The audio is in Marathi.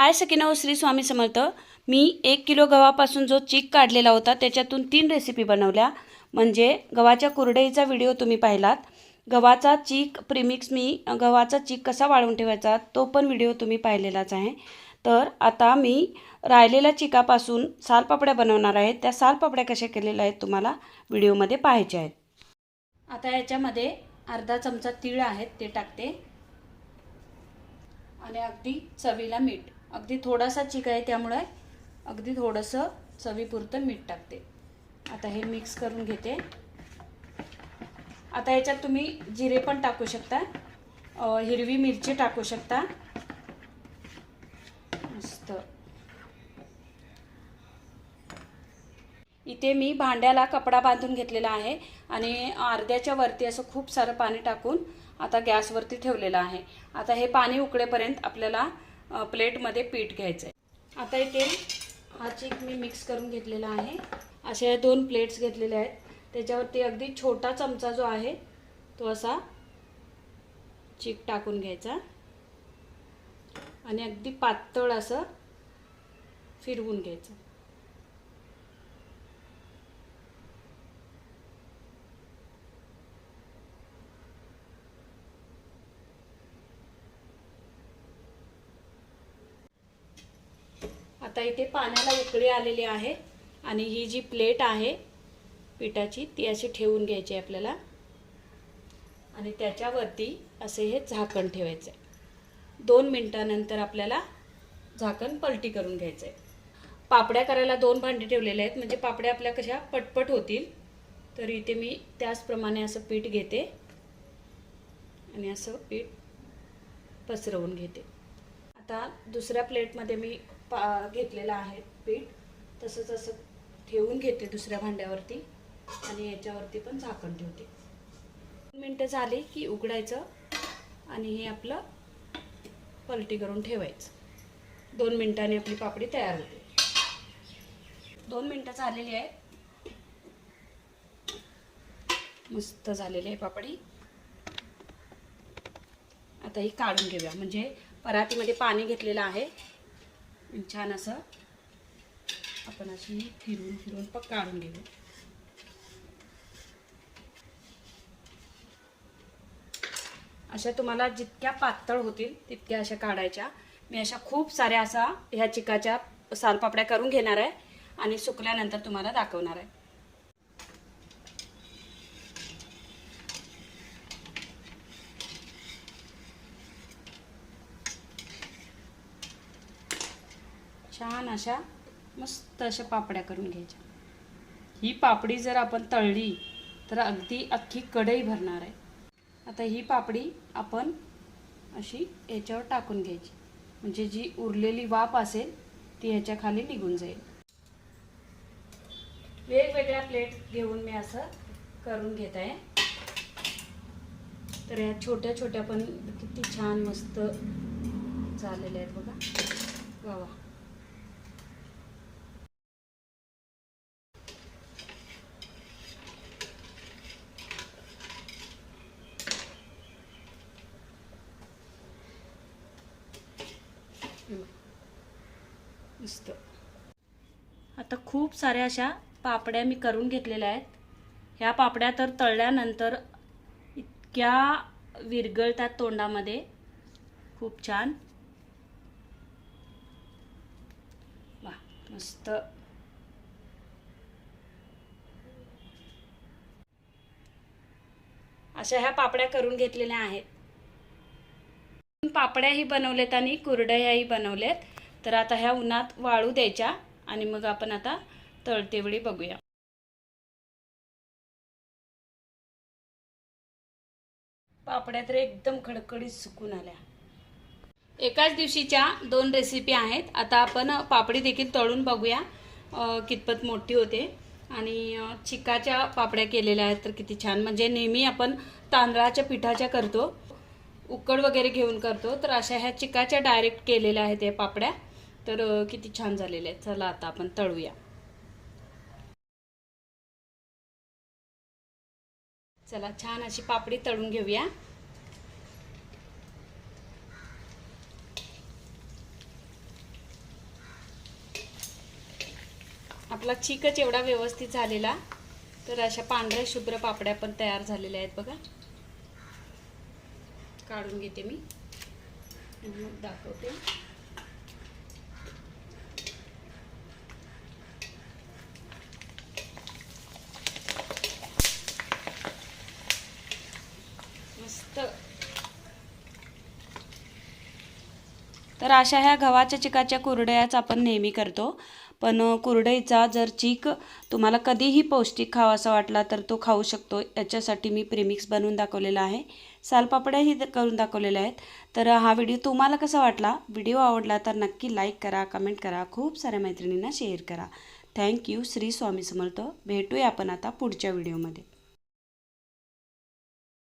हाय सकिनाव हो श्री स्वामी समर्थ. मी एक किलो गव्हापासून जो चीक काढलेला होता त्याच्यातून तीन रेसिपी बनवल्या. म्हणजे गव्हाच्या कुरडईचा व्हिडिओ तुम्ही पाहिलात. गव्हाचा चीक प्रिमिक्स मी गव्हाचा चीक कसा वाळवून ठेवायचा तो पण व्हिडिओ तुम्ही पाहिलेलाच आहे. तर आता मी राहिलेल्या चिकापासून सालपापड्या बनवणार आहे. त्या सालपापड्या कशा केलेल्या आहेत तुम्हाला व्हिडिओमध्ये पाहायच्या आहेत. आता याच्यामध्ये अर्धा चमचा तीळ आहेत ते टाकते. आणि अगदी चवीला मीठ. अगदी थोडासा चिक आहे त्यामुळे अगदी थोडंसं चवीपुरतं मीठ टाकते. आता हे मिक्स करून घेते. आता याच्यात तुम्ही जिरे पण टाकू शकता. हिरवी मिरची टाकू शकता. मस्त. इथे मी भांड्याला कपडा बांधून घेतलेला आहे आणि अर्ध्याच्या वरती असं खूप सारं पाणी टाकून आता गॅसवरती ठेवलेलं आहे. आता हे पाणी उकळेपर्यंत आपल्याला प्लेटमध्ये पीठ घ्यायचं आहे. आता इथे हा चीक मी मिक्स करून घेतलेला आहे. अशा दोन प्लेट्स घेतलेल्या आहेत. त्याच्यावरती अगदी छोटा चमचा जो आहे तो असा चीक टाकून घ्यायचा. आणि अगदी पातळ असं फिरवून घ्यायचं. आता इथे पाण्याला उकळी आलेली आहे आणि ही जी प्लेट आहे पिठाची ती अशी ठेवून घ्यायची आहे आपल्याला. आणि त्याच्यावरती असे हे झाकण ठेवायचं आहे दोन मिनटानंतर आपल्याला झाकण पलटी करून घ्यायचं आहे पापड्या करायला दोन भांडी ठेवलेले आहेत म्हणजे पापड्या आपल्या कशा पटपट होतील तर इथे मी त्याचप्रमाणे असं पीठ घेते आणि असं पीठ पसरवून घेते. आता दुसऱ्या प्लेटमध्ये मी पा घेतलेलं आहे पीठ. तसंच असं ठेवून घेते दुसऱ्या भांड्यावरती आणि याच्यावरती पण झाकण ठेवते. दोन मिनटं झाली की उघडायचं आणि हे आपलं पलटी करून ठेवायचं. दोन मिनटांनी आपली पापडी तयार होते. दोन मिनटं झालेली आहेत मस्त झालेली आहे पापडी. आता ही काढून घेऊया. म्हणजे परातीमध्ये पाणी घेतलेलं आहे. छान असं आपण अशी फिरून फिरून पण काढून घेऊ. अशा तुम्हाला जितक्या पातळ होतील तितक्या अशा काढायच्या. मी अशा खूप साऱ्या असा ह्या चिकाच्या सालपापड्या करून घेणार आहे आणि सुकल्यानंतर तुम्हाला दाखवणार आहे. छान अशा मस्त अशा पापड्या करून घ्यायच्या. ही पापडी जर आपण तळली तर अगदी अख्खी कढई भरणार आहे. आता ही पापडी आपण अशी याच्यावर टाकून घ्यायची. म्हणजे जी उरलेली वाफ असेल ती ह्याच्या खाली निघून जाईल. वेगवेगळ्या प्लेट घेऊन मी असं करून घेत आहे. तर या छोट्या छोट्या पण किती छान मस्त झालेल्या आहेत बघा. वा वा. मस्त आता खूप साऱ्या अशा पापड्या मी करून घेतलेल्या आहेत. ह्या पापड्या तर तळल्यानंतर इतक्या विरगळतात तोंडामध्ये. खूप छान. वा मस्त. अशा ह्या पापड्या करून घेतलेल्या आहेत. पापड्याही बनवलेत आणि कुरडयाही बनवलेत. तर आता ह्या उन्हात वाळू द्यायच्या आणि मग आपण आता तळतेवळी बघूया. पापड्या तर एकदम खडखडीत सुकून आल्या. एकाच दिवशीच्या दोन रेसिपी आहेत. आता आपण पापडी देखील तळून बघूया. कितपत मोठी होते. आणि चिकाच्या पापड्या केलेल्या आहेत तर किती छान. म्हणजे नेहमी आपण तांदळाच्या पिठाच्या करतो. उकड वगैरे घेऊन करतो. तर अशा ह्या चिकाच्या डायरेक्ट केलेल्या आहेत या पापड्या. तर किती छान झालेल्या आहेत. चला आता आपण तळूया. चला छान अशी पापडी तळून घेऊया. आपला चिकच एवढा व्यवस्थित झालेला. तर अशा पांढऱ्या शुभ्र पापड्या पण तयार झालेल्या आहेत बघा. काढून घेते मी. मग दाखवते. मस्त. तर अशा ह्या गव्हाच्या चिकाच्या कुरड्याच आपण नेहमी करतो. पण कुरडईचा जर चीक तुम्हाला कधीही पौष्टिक खावासा वाटला तर तो खाऊ शकतो. याच्यासाठी मी प्रेमिक्स बनवून दाखवलेला आहे. सालपापड्याही करून दाखवलेल्या आहेत. तर हा व्हिडिओ तुम्हाला कसा वाटला? व्हिडिओ आवडला तर नक्की लाईक करा कमेंट करा खूप साऱ्या मैत्रिणींना शेअर करा. Thank you Shri Swami Samarth. भेटूया आपण आता पुढच्या व्हिडिओमध्ये.